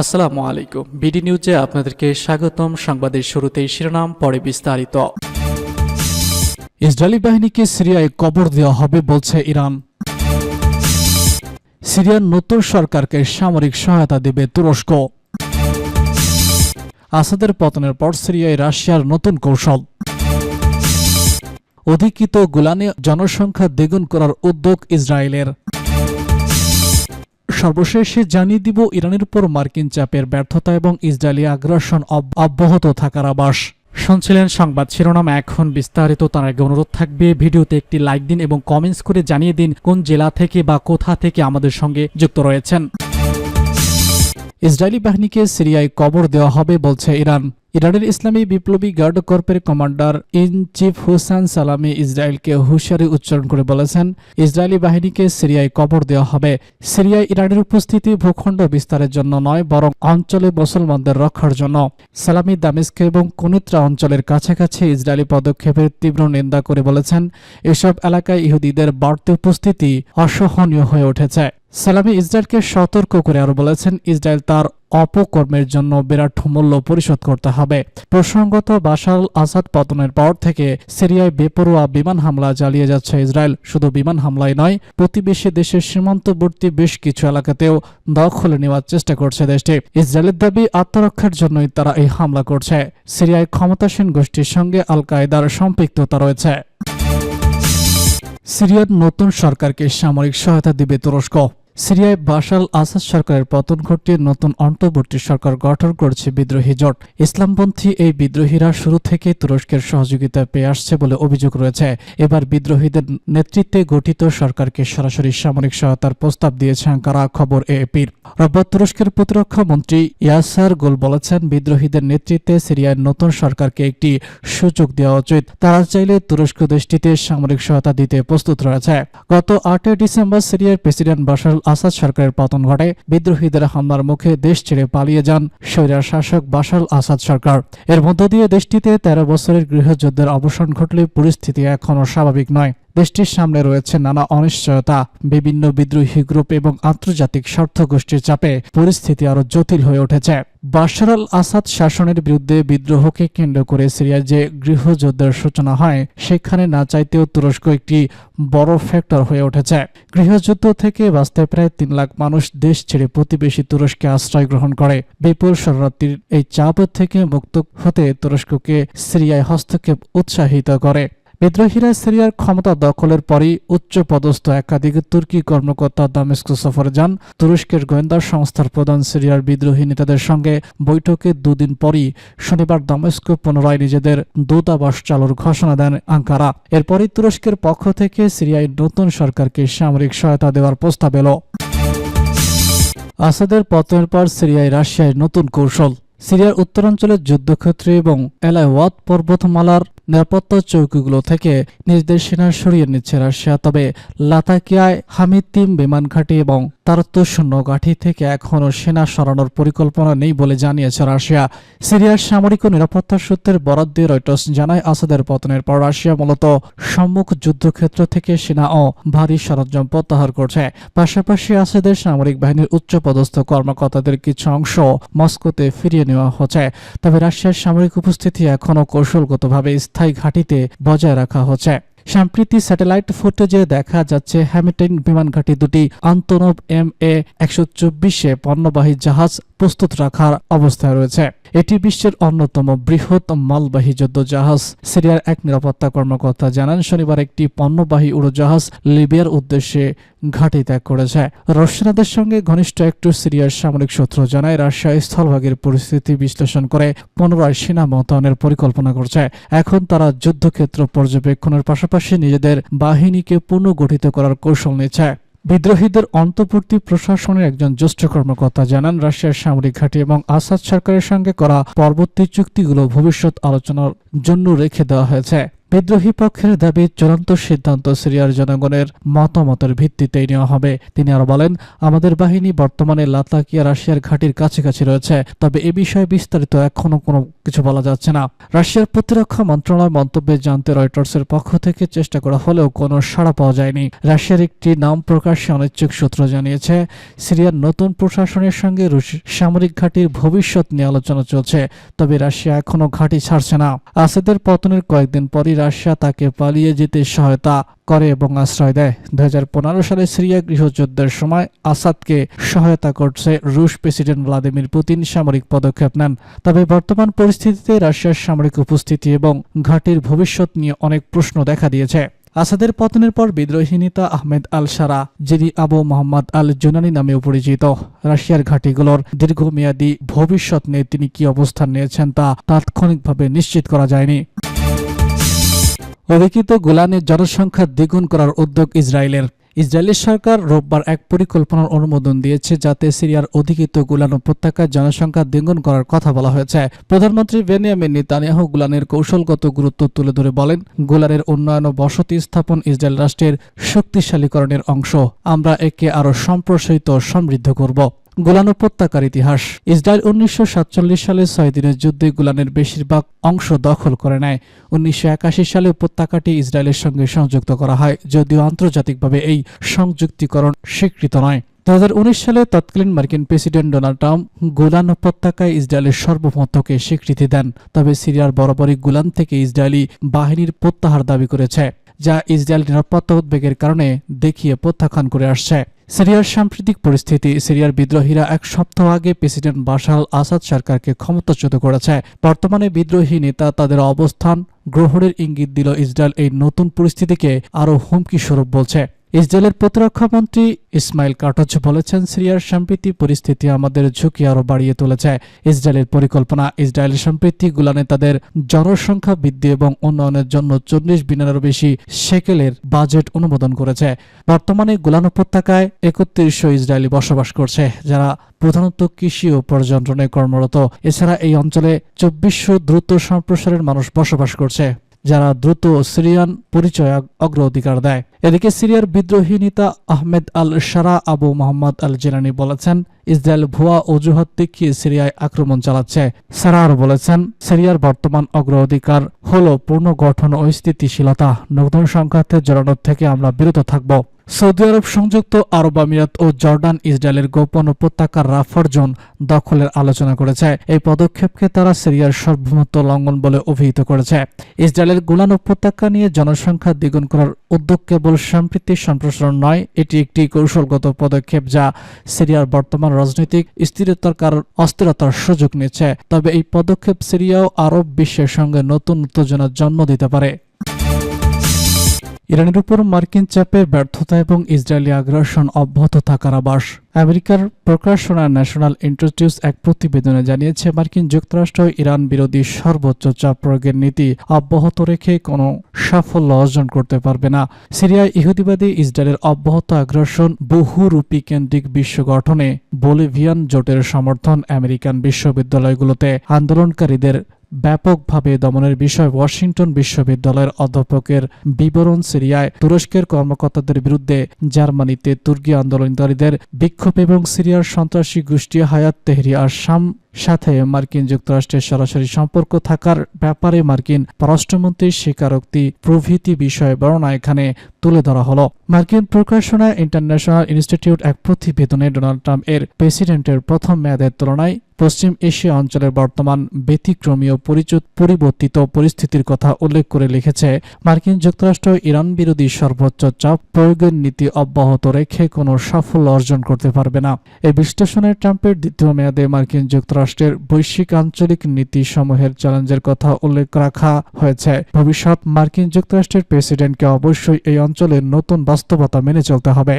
আসসালামু আলাইকুম। বিডি নিউজে আপনাদেরকে স্বাগতম। সংবাদের শুরুতেই শিরোনাম, পরে বিস্তারিত। ইসরায়েলি বাহিনীকে সিরিয়ায় কবর দেওয়া হবে বলছে ইরান। সিরিয়ার নতুন সরকারকে সামরিক সহায়তা দেবে তুরস্ক। আসাদের পতনের পর সিরিয়ায় রাশিয়ার নতুন কৌশল। অধিকৃত গোলানে জনসংখ্যা দ্বিগুণ করার উদ্যোগ ইসরায়েলের। সর্বশেষে জানিয়ে দিব, ইরানের উপর মার্কিন চাপের ব্যর্থতা এবং ইসরায়েলি আগ্রাসন অব- অব্যাহত থাকার আবাস শুনছিলেন সংবাদ শিরোনাম, এখন বিস্তারিত, তার আগে অনুরোধ থাকবে, ভিডিওতে একটি লাইক দিন এবং কমেন্টস করে জানিয়ে দিন কোন জেলা থেকে বা কোথা থেকে আমাদের সঙ্গে যুক্ত রয়েছেন। ইসরায়েলি বাহিনীকে সিরিয়ায় কবর দেওয়া হবে বলছে ইরান। ইরানের ইসলামী বিপ্লবী guard কর্পের commander in chief Hossein Salami ইসরায়েলকে হুঁশিয়ারি উচ্চারণ করে বলেছেন, ইসরায়েলি বাহিনীকে সিরিয়ায় কবর দেওয়া হবে। সিরিয়ায় ইরানের উপস্থিতি ভূখণ্ড বিস্তারের জন্য নয়, বরং অঞ্চলে মুসলমানদের রক্ষার জন্য। সালামি দামেস্ক এবং কুনিত্রা অঞ্চলের কাছাকাছি ইসরায়েলি পদক্ষেপের তীব্র নিন্দা করে বলেছেন, এসব এলাকায় ইহুদিদের বাড়তি উপস্থিতি অসহনীয় হয়ে উঠেছে। সালামি ইসরায়েলকে সতর্ক করে আরও বলেছেন, ইসরায়েল তার অপকর্মের জন্য বিরাট মূল্য পরিশোধ করতে হবে। প্রসঙ্গত, বাশার আসাদ পতনের পর থেকে সিরিয়ায় বেপরোয়া বিমান হামলা চালিয়ে যাচ্ছে ইসরায়েল। শুধু বিমান হামলায় নয়, প্রতিবেশী দেশের সীমান্তবর্তী বেশ কিছু এলাকাতেও দখলে নেওয়ার চেষ্টা করছে দেশটি। ইসরায়েলের দাবি, আত্মরক্ষার জন্যই তারা এই হামলা করছে। সিরিয়ায় ক্ষমতাসীন গোষ্ঠীর সঙ্গে আল কায়দার সম্পৃক্ততা রয়েছে। সিরিয়ার নতুন সরকারকে সামরিক সহায়তা দিবে তুরস্ক। সিরিয়ায় বাশাল আসাদ সরকারের পতন ঘটিয়ে নতুন অন্তর্বর্তী সরকার গঠন করছে বিদ্রোহী জোট। ইসলামপন্থী এই বিদ্রোহীরা শুরু থেকে তুরস্কের সহযোগিতা পেয়ে আসছে বলে অভিযোগ রয়েছে। এবার বিদ্রোহীদের নেতৃত্বে গঠিত সরকারকে সরাসরি সামরিক সহায়তার প্রস্তাব দিয়েছে আঙ্কারা খবর এএপির রোববার তুরস্কের প্রতিরক্ষা মন্ত্রী ইয়াসার গোল বলেছেন, বিদ্রোহীদের নেতৃত্বে সিরিয়ার নতুন সরকারকে একটি সুযোগ দেওয়া উচিত। তারা চাইলে তুরস্ক দেশটিতে সামরিক সহায়তা দিতে প্রস্তুত রয়েছে। গত আটই ডিসেম্বর সিরিয়ার প্রেসিডেন্ট বাশার আসাদ সরকারের পতন ঘটে বিদ্রোহীদের হামলার মুখে দেশ ছেড়ে পালিয়ে যান স্বৈরার শাসক বাশার আসাদ সরকার। এর মধ্য দিয়ে দেশটিতে তেরো বছরের গৃহযুদ্ধের অবসান ঘটলে পরিস্থিতি এখনও স্বাভাবিক নয়। দেশটির সামনে রয়েছে নানা অনিশ্চয়তা, বিভিন্ন বিদ্রোহী গ্রুপ এবং আন্তর্জাতিক স্বার্থ গোষ্ঠীর চাপে পরিস্থিতি আরও জটিল হয়ে উঠেছে। বাশার আল আসাদ শাসনের বিরুদ্ধে বিদ্রোহকে কেন্দ্র করে সিরিয়ার যে গৃহযুদ্ধের সূচনা হয়, সেখানে না চাইতেও তুরস্ক একটি বড় ফ্যাক্টর হয়ে উঠেছে। গৃহযুদ্ধ থেকে বাঁচতে প্রায় তিন লাখ মানুষ দেশ ছেড়ে প্রতিবেশী তুরস্কে আশ্রয় গ্রহণ করে। বিপুল শরণার্থীর এই চাপ থেকে মুক্ত হতে তুরস্ককে সিরিয়ায় হস্তক্ষেপ উৎসাহিত করে। বিদ্রোহীরা সিরিয়ার ক্ষমতা দখলের পরই উচ্চ পদস্থ একাধিক তুর্কি কর্মকর্তা দামেস্ক সফরে যান। তুরস্কের গোয়েন্দা সংস্থার প্রধান সিরিয়ার বিদ্রোহী নেতাদের সঙ্গে বৈঠকে দুদিন পরই শনিবার দামেস্ক পুনরায় নিজেদের দূতাবাস চালুর ঘোষণা দেন আঙ্কারা। এরপরই তুরস্কের পক্ষ থেকে সিরিয়ায় নতুন সরকারকে সামরিক সহায়তা দেওয়ার প্রস্তাব এলো। আসাদের পতনের পর সিরিয়ায় রাশিয়ায় নতুন কৌশল। সিরিয়ার উত্তরাঞ্চলের যুদ্ধক্ষেত্রে এবং এলায় ওয়াত পর্বতমালার নিরাপত্তা চৌকিগুলো থেকে নিজেদের সেনা সরিয়ে নিচ্ছে রাশিয়া। তবে লাতাকিয়ায় হামিতিম বিমান ঘাঁটি এবং তারত্ব শূন্য ঘাঁটি থেকে এখনও সেনা সরানোর পরিকল্পনা নেই বলে জানিয়েছে রাশিয়া। সিরিয়ার সামরিক ও নিরাপত্তা সূত্রের বরাদ দিয়ে রয়টার্স জানায়, আসাদের পতনের পর রাশিয়া মূলত সম্মুখ যুদ্ধক্ষেত্র থেকে সেনা ও ভারী সরঞ্জাম প্রত্যাহার করছে। পাশাপাশি আসাদের সামরিক বাহিনীর উচ্চপদস্থ কর্মকর্তাদের কিছু অংশ মস্কোতে ফিরিয়ে নেওয়া হচ্ছে। তবে রাশিয়ার সামরিক উপস্থিতি এখনও কৌশলগতভাবে স্থায়ী ঘাঁটিতে বজায় রাখা হচ্ছে। সম্প্রতি স্যাটেলাইট ফুটেজে দেখা যাচ্ছে হ্যামিটেন বিমান ঘাঁটি দুটি আন্তনব এম এ একশো চব্বিশে পণ্যবাহী জাহাজ প্রস্তুত রাখার অবস্থায় রয়েছে। এটি বিশ্বের অন্যতম বৃহৎ মালবাহী যুদ্ধ জাহাজ সিরিয়ার এক নিরাপত্তা কর্মকর্তা জানান, শনিবার একটি পণ্যবাহী উড়োজাহাজ লিবিয়ার উদ্দেশ্যে ঘাঁটি ত্যাগ করেছে। রশিয়াদের সঙ্গে ঘনিষ্ঠ একটু সিরিয়ার সামরিক সূত্র জানায় রাশিয়া স্থলভাগের পরিস্থিতি বিশ্লেষণ করে পুনরায় সেনা মোতায়েনের পরিকল্পনা করছে। এখন তারা যুদ্ধক্ষেত্র পর্যবেক্ষণের পাশাপাশি নিজেদের বাহিনীকে পুনর্গঠিত করার কৌশল নিচ্ছে। বিদ্রোহীদের অন্তর্বর্তী প্রশাসনের একজন জ্যেষ্ঠ কর্মকর্তা জানান, রাশিয়ার সামরিক ঘাঁটি এবং আসাদ সরকারের সঙ্গে করা পরবর্তী চুক্তিগুলো ভবিষ্যৎ আলোচনার জন্য রেখে দেওয়া হয়েছে। বিদ্রোহী পক্ষের দাবি চূড়ান্ত সিদ্ধান্ত সিরিয়ার জনগণের মতামতের ভিত্তিতেই নেওয়া হবে। তিনি আরও বলেন, আমাদের বাহিনী বর্তমানে লাতাকিয়া রাশিয়ার ঘাটির কাছাকাছি রয়েছে, তবে এ বিষয়ে বিস্তারিত এখনও কোনো কিছু বলা যাচ্ছে না। রাশিয়ার প্রতিরক্ষা মন্ত্রণালয় মন্তব্যে জানতে রয়টার্সের পক্ষ থেকে চেষ্টা করা হলেও কোনো সাড়া পাওয়া যায়নি। রাশিয়ার একটি নাম প্রকাশে অনিচ্ছুক সূত্র জানিয়েছে, সিরিয়ার নতুন প্রশাসনের সঙ্গে সামরিক ঘাঁটির ভবিষ্যৎ নিয়ে আলোচনা চলছে, তবে রাশিয়া এখনও ঘাঁটি ছাড়ছে না। আসাদের পতনের কয়েকদিন পরই রাশিয়া তাকে পালিয়ে যেতে সহায়তা করে এবং আশ্রয় দেয়। দু হাজার পনেরো সালে সিরিয়া গৃহযুদ্ধের সময় আসাদকে সহায়তা করছে রুশ প্রেসিডেন্ট ভ্লাদিমির পুতিন সামরিক পদক্ষেপ নেন। তবে বর্তমান পরিস্থিতিতে রাশিয়ার সামরিক উপস্থিতি এবং ঘাটির ভবিষ্যৎ নিয়ে অনেক প্রশ্ন দেখা দিয়েছে। আসাদের পতনের পর বিদ্রোহী নেতা আহমেদ আল সারা যিনি আবু মোহাম্মদ আল জুনানি নামেও পরিচিত, রাশিয়ার ঘাঁটিগুলোর দীর্ঘমেয়াদী ভবিষ্যৎ নিয়ে তিনি কি অবস্থান নিয়েছেন তা তাৎক্ষণিকভাবে নিশ্চিত করা যায়নি। অধিকৃত গোলানের জনসংখ্যা দ্বিগুণ করার উদ্যোগ ইসরায়েলের। ইসরায়েলের সরকার রোববার এক পরিকল্পনার অনুমোদন দিয়েছে যাতে সিরিয়ার অধিকৃত গুলান উপত্যকায় জনসংখ্যা দ্বিগুণ করার কথা বলা হয়েছে। প্রধানমন্ত্রী বেনিয়ামিন নেতানিয়াহু গুলানের কৌশলগত গুরুত্ব তুলে ধরে বলেন, গুলানের উন্নয়ন ও বসতি স্থাপন ইসরায়েল রাষ্ট্রের শক্তিশালীকরণের অংশ। আমরা একে আরও সম্প্রসারিত সমৃদ্ধ করব। গোলান উপত্যকার ইতিহাস। ইসরায়েল উনিশশো সাতচল্লিশ সালে ছয় দিনের যুদ্ধে গোলানের বেশিরভাগ অংশ দখল করে নেয়। উনিশশো একাশি সালে উপত্যকাটি ইসরায়েলের সঙ্গে সংযুক্ত করা হয়, যদিও আন্তর্জাতিকভাবে এই সংযুক্তিকরণ স্বীকৃত নয়। দু সালে তৎকালীন মার্কিন প্রেসিডেন্ট ডোনাল্ড ট্রাম্প গোলান উপত্যকায় ইসরায়েলের সর্বমতকে স্বীকৃতি দেন, তবে সিরিয়ার বরাবরই গোলান থেকে ইসরায়েলি বাহিনীর প্রত্যাহার দাবি করেছে, যা ইসরায়েল নিরাপত্তা উদ্বেগের কারণে দেখিয়ে প্রত্যাখ্যান করে আসছে। সিরিয়ার সাম্প্রতিক পরিস্থিতি, সিরিয়ার বিদ্রোহীরা এক সপ্তাহ আগে প্রেসিডেন্ট বাশাল আসাদ সরকারকে ক্ষমতাচ্যুত করেছে। বর্তমানে বিদ্রোহী নেতা তাদের অবস্থান গ্রহণের ইঙ্গিত দিল ইসরায়েল এই নতুন পরিস্থিতিকে আরও হুমকি স্বরূপ বলছে। ইসরায়েলের প্রতিরক্ষা মন্ত্রী ইসমাইল কাটজ বলেছেন, সিরিয়ার সম্প্রীতি পরিস্থিতি আমাদের ঝুঁকি আরও বাড়িয়ে তুলেছে। ইসরায়েলের পরিকল্পনা, ইসরায়েলের সম্প্রীতি গুলানে তাদের জনসংখ্যা বৃদ্ধি এবং উন্নয়নের জন্য চল্লিশ বিলিয়নেরও বেশি সেকেলের বাজেট অনুমোদন করেছে। বর্তমানে গোলান উপত্যকায় একত্রিশশো ইসরায়েলি বসবাস করছে, যারা প্রধানত কৃষি ও পর্যটনে কর্মরত। এছাড়া এই অঞ্চলে চব্বিশশো দ্রুত সম্প্রসারের মানুষ বসবাস করছে। যারা দ্রুত সিরিয়ান পরিচয় অগ্রাধিকার দেয়। এদিকে সিরিয়ার বিদ্রোহী নেতা আহমেদ আল সারা আবু মোহাম্মদ আল জেনানি বলেছেন, ইসরায়েল ভুয়া অজুহাত দেখিয়ে সিরিয়ায় আক্রমণ চালাচ্ছে। সারার বলেছেন, সিরিয়ার বর্তমান অগ্রাধিকার হল পূর্ণ গঠন ও স্থিতিশীলতা। নতুন সংঘাতে জড়ানোর থেকে আমরা বিরত থাকব। সৌদি আরব সংযুক্ত আরব আমিরাত ও জর্ডান ইসরায়েলের গোপন উপত্যকার রাফার জোন দখলের আলোচনা করেছে। এই পদক্ষেপকে তারা সিরিয়ার সার্বভৌমত্ব লঙ্ঘন বলে অভিহিত করেছে। ইসরায়েলের গোলান উপত্যকা নিয়ে জনসংখ্যা দ্বিগুণ করার উদ্যোগ কেবল সম্প্রীতি সম্প্রসারণ নয়, এটি একটি কৌশলগত পদক্ষেপ যা সিরিয়ার বর্তমান রাজনৈতিক স্থিরতার কারণ অস্থিরতার সুযোগ নিচ্ছে তবে এই পদক্ষেপ সিরিয়া ও আরব বিশ্বের সঙ্গে নতুন উত্তেজনার জন্ম দিতে পারে। ইরানের উপর মার্কিন চাপের ব্যর্থতা এবং ইসরায়েলি আগ্রাসন অব্যাহত থাকার আবাস আমেরিকার প্রকাশনা ন্যাশনাল ইন্টারটিউস এক প্রতিবেদনে জানিয়েছে, মার্কিন যুক্তরাষ্ট্র ইরান বিরোধী সর্বোচ্চ চাপ প্রয়োগের নীতি অব্যাহত রেখে কোনো সাফল্য অর্জন করতে পারবে না। সিরিয়ায় ইহুদিবাদী ইসরায়েলের অব্যাহত আগ্রাসন বহুরূপী কেন্দ্রিক বিশ্ব গঠনে বলিভিয়ান জোটের সমর্থন আমেরিকান বিশ্ববিদ্যালয়গুলোতে। আন্দোলনকারীদের ব্যাপকভাবে দমনের বিষয় ওয়াশিংটন বিশ্ববিদ্যালয়ের অধ্যাপকের বিবরণ সিরিয়ায় তুরস্কের কর্মকর্তাদের বিরুদ্ধে জার্মানিতে তুর্কি আন্দোলনকারীদের বিক্ষোভ এবং সিরিয়ার সন্ত্রাসী গোষ্ঠী হায়াত তেহরি আসাম সাথে মার্কিন যুক্তরাষ্ট্রের সরাসরি সম্পর্ক থাকার ব্যাপারে মার্কিন পররাষ্ট্রমন্ত্রীর স্বীকারোক্তি প্রভৃতি বিষয়ে বর্ণনা এখানে তুলে ধরা হলো। মার্কিন প্রকাশনা ইন্টারন্যাশনাল ইনস্টিটিউট এক প্রতিবেদনে ডোনাল্ড ট্রাম্প এর প্রেসিডেন্টের প্রথম মেয়াদের তুলনায় পশ্চিম এশিয়া অঞ্চলের বর্তমান ব্যতিক্রমীয় পরিচিত পরিবর্তিত পরিস্থিতির কথা উল্লেখ করে লিখেছে, মার্কিন যুক্তরাষ্ট্র ইরান বিরোধী সর্বোচ্চ চাপ প্রয়োগের নীতি অব্যাহত রেখে কোনো সাফল্য অর্জন করতে পারবে না। এই বিশ্লেষণে ট্রাম্পের দ্বিতীয় মেয়াদে মার্কিন যুক্তরাষ্ট্রের বৈশ্বিক আঞ্চলিক নীতি সমূহের চ্যালেঞ্জের কথা উল্লেখ রাখা হয়েছে। ভবিষ্যৎ মার্কিন যুক্তরাষ্ট্রের প্রেসিডেন্টকে অবশ্যই এই অঞ্চলের নতুন বাস্তবতা মেনে চলতে হবে।